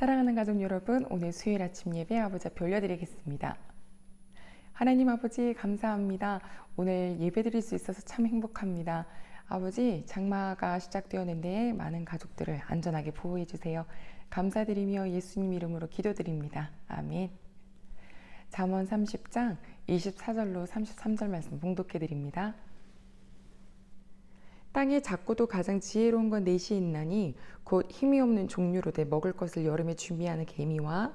사랑하는 가족 여러분, 오늘 수요일 아침 예배 아버지 앞에 올려드리겠습니다. 하나님 아버지 감사합니다. 오늘 예배 드릴 수 있어서 참 행복합니다. 아버지 장마가 시작되었는데 많은 가족들을 안전하게 보호해 주세요. 감사드리며 예수님 이름으로 기도드립니다. 아멘. 잠언 30장 24절로 33절 말씀 봉독해 드립니다. 땅에 작고도 가장 지혜로운 건 넷이 있나니 곧 힘이 없는 종류로 돼 먹을 것을 여름에 준비하는 개미와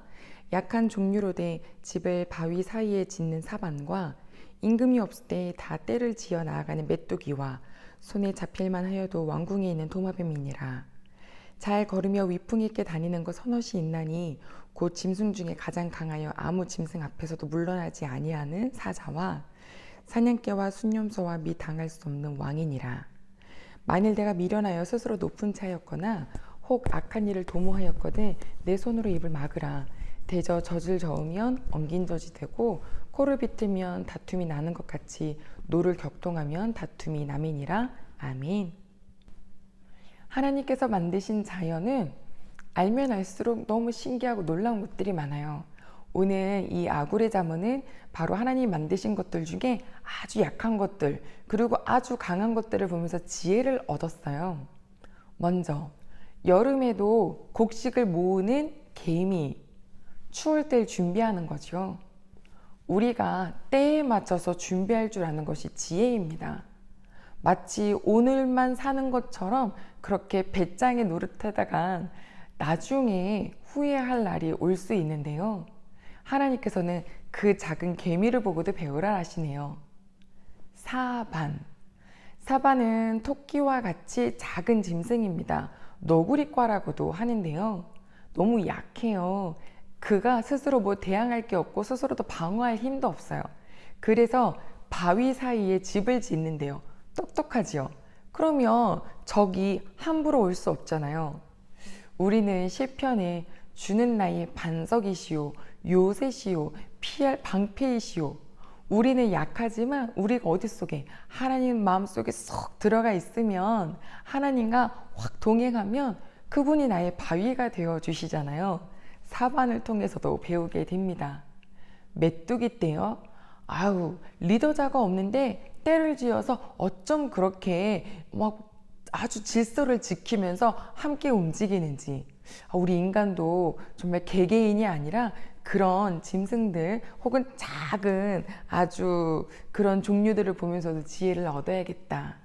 약한 종류로 돼 집을 바위 사이에 짓는 사반과 임금이 없을 때 다 때를 지어 나아가는 메뚜기와 손에 잡힐만 하여도 왕궁에 있는 도마뱀이니라. 잘 걸으며 위풍 있게 다니는 것 서너시 있나니 곧 짐승 중에 가장 강하여 아무 짐승 앞에서도 물러나지 아니하는 사자와 사냥개와 순념소와 미 당할 수 없는 왕이니라. 만일 내가 미련하여 스스로 높은 차였거나 혹 악한 일을 도모하였거든 내 손으로 입을 막으라. 대저 젖을 저으면 엉긴 젖이 되고 코를 비틀면 다툼이 나는 것 같이 노를 격동하면 다툼이 남이니라. 아멘. 하나님께서 만드신 자연은 알면 알수록 너무 신기하고 놀라운 것들이 많아요. 오늘 이 아구레 자문은 바로 하나님 만드신 것들 중에 아주 약한 것들, 그리고 아주 강한 것들을 보면서 지혜를 얻었어요. 먼저, 여름에도 곡식을 모으는 개미, 추울 때 준비하는 거죠. 우리가 때에 맞춰서 준비할 줄 아는 것이 지혜입니다. 마치 오늘만 사는 것처럼 그렇게 배짱에 노릇하다가 나중에 후회할 날이 올 수 있는데요. 하나님께서는 그 작은 개미를 보고도 배우라 하시네요. 사반. 사반은 토끼와 같이 작은 짐승입니다. 너구리과라고도 하는데요. 너무 약해요. 그가 스스로 뭐 대항할 게 없고 스스로도 방어할 힘도 없어요. 그래서 바위 사이에 집을 짓는데요. 똑똑하지요. 그러면 적이 함부로 올 수 없잖아요. 우리는 시편에 주는 나의 반석이시오, 요새시오, 피할 방패이시오. 우리는 약하지만 우리가 어디 속에 하나님 마음 속에 쏙 들어가 있으면 하나님과 확 동행하면 그분이 나의 바위가 되어 주시잖아요. 사반을 통해서도 배우게 됩니다. 메뚜기 때요. 아우 리더자가 없는데 때를 지어서 어쩜 그렇게 막 아주 질서를 지키면서 함께 움직이는지 아, 우리 인간도 정말 개개인이 아니라 그런 짐승들 혹은 작은 아주 그런 종류들을 보면서도 지혜를 얻어야겠다.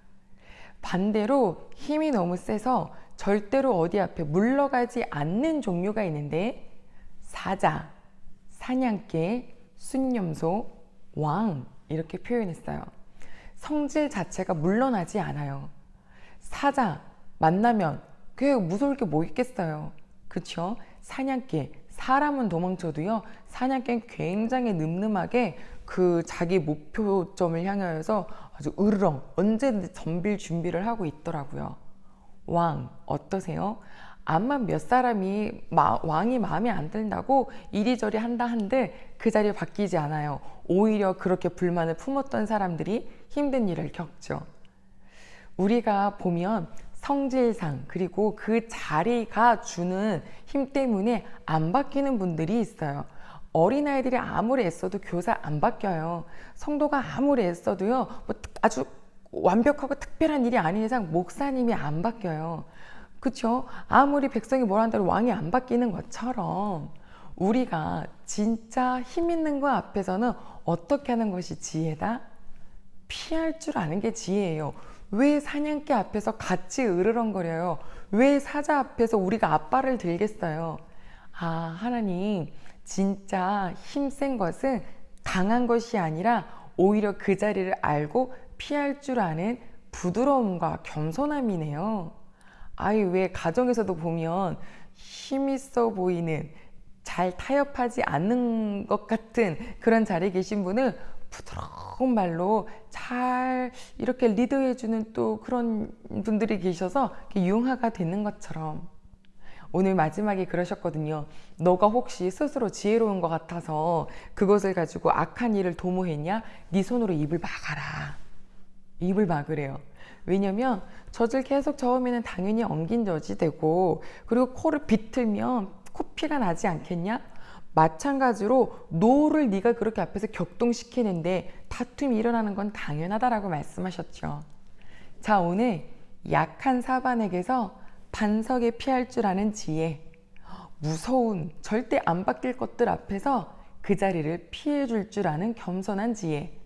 반대로 힘이 너무 세서 절대로 어디 앞에 물러가지 않는 종류가 있는데 사자, 사냥개, 순념소, 왕 이렇게 표현했어요. 성질 자체가 물러나지 않아요. 사자 만나면 그게 무서울 게 뭐 있겠어요. 그쵸? 사냥개 사람은 도망쳐도요. 사냥개는 굉장히 늠름하게 그 자기 목표점을 향하여서 아주 으르렁 언제든지 덤빌 준비를 하고 있더라고요. 왕 어떠세요? 암만 몇 사람이 마, 왕이 마음에 안 든다고 이리저리 한다 한들 그 자리에 바뀌지 않아요. 오히려 그렇게 불만을 품었던 사람들이 힘든 일을 겪죠. 우리가 보면 성질상 그리고 그 자리가 주는 힘 때문에 안 바뀌는 분들이 있어요. 어린아이들이 아무리 애써도 교사 안 바뀌어요. 성도가 아무리 애써도요, 뭐 아주 완벽하고 특별한 일이 아닌 이상 목사님이 안 바뀌어요. 그쵸? 아무리 백성이 뭘 한다고 왕이 안 바뀌는 것처럼 우리가 진짜 힘 있는 거 앞에서는 어떻게 하는 것이 지혜다? 피할 줄 아는 게 지혜예요. 왜 사냥개 앞에서 같이 으르렁거려요? 왜 사자 앞에서 우리가 앞발을 들겠어요? 아, 하나님, 진짜 힘센 것은 강한 것이 아니라 오히려 그 자리를 알고 피할 줄 아는 부드러움과 겸손함이네요. 아이, 왜 가정에서도 보면 힘있어 보이는 잘 타협하지 않는 것 같은 그런 자리에 계신 분은 부드러운 말로 잘 이렇게 리드해주는 또 그런 분들이 계셔서 융화가 되는 것처럼 오늘 마지막에 그러셨거든요. 너가 혹시 스스로 지혜로운 것 같아서 그것을 가지고 악한 일을 도모했냐? 네 손으로 입을 막아라. 입을 막으래요. 왜냐면 젖을 계속 저으면 당연히 엉긴 젖이 되고 그리고 코를 비틀면 코피가 나지 않겠냐? 마찬가지로 노를 네가 그렇게 앞에서 격동시키는데 다툼이 일어나는 건 당연하다라고 말씀하셨죠. 자, 오늘 약한 사반에게서 반석에 피할 줄 아는 지혜, 무서운 절대 안 바뀔 것들 앞에서 그 자리를 피해 줄 줄 아는 겸손한 지혜.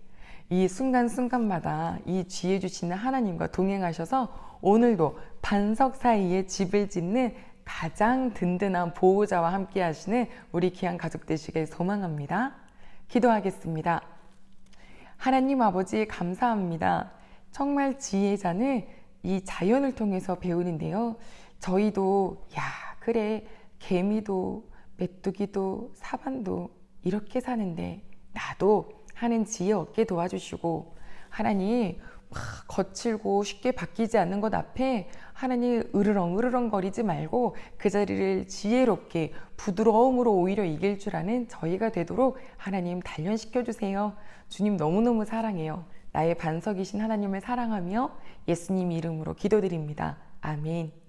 이 순간순간마다 이 지혜 주시는 하나님과 동행하셔서 오늘도 반석 사이에 집을 짓는 가장 든든한 보호자와 함께 하시는 우리 귀한 가족 되시길 소망합니다. 기도하겠습니다. 하나님 아버지 감사합니다. 정말 지혜자는 이 자연을 통해서 배우는데요. 저희도 야 그래 개미도 메뚜기도 사반도 이렇게 사는데 나도 하는 지혜 얻게 도와주시고 하나님 막 거칠고 쉽게 바뀌지 않는 것 앞에 하나님 으르렁 으르렁 거리지 말고 그 자리를 지혜롭게 부드러움으로 오히려 이길 줄 아는 저희가 되도록 하나님 단련시켜 주세요. 주님 너무너무 사랑해요. 나의 반석이신 하나님을 사랑하며 예수님 이름으로 기도드립니다. 아멘.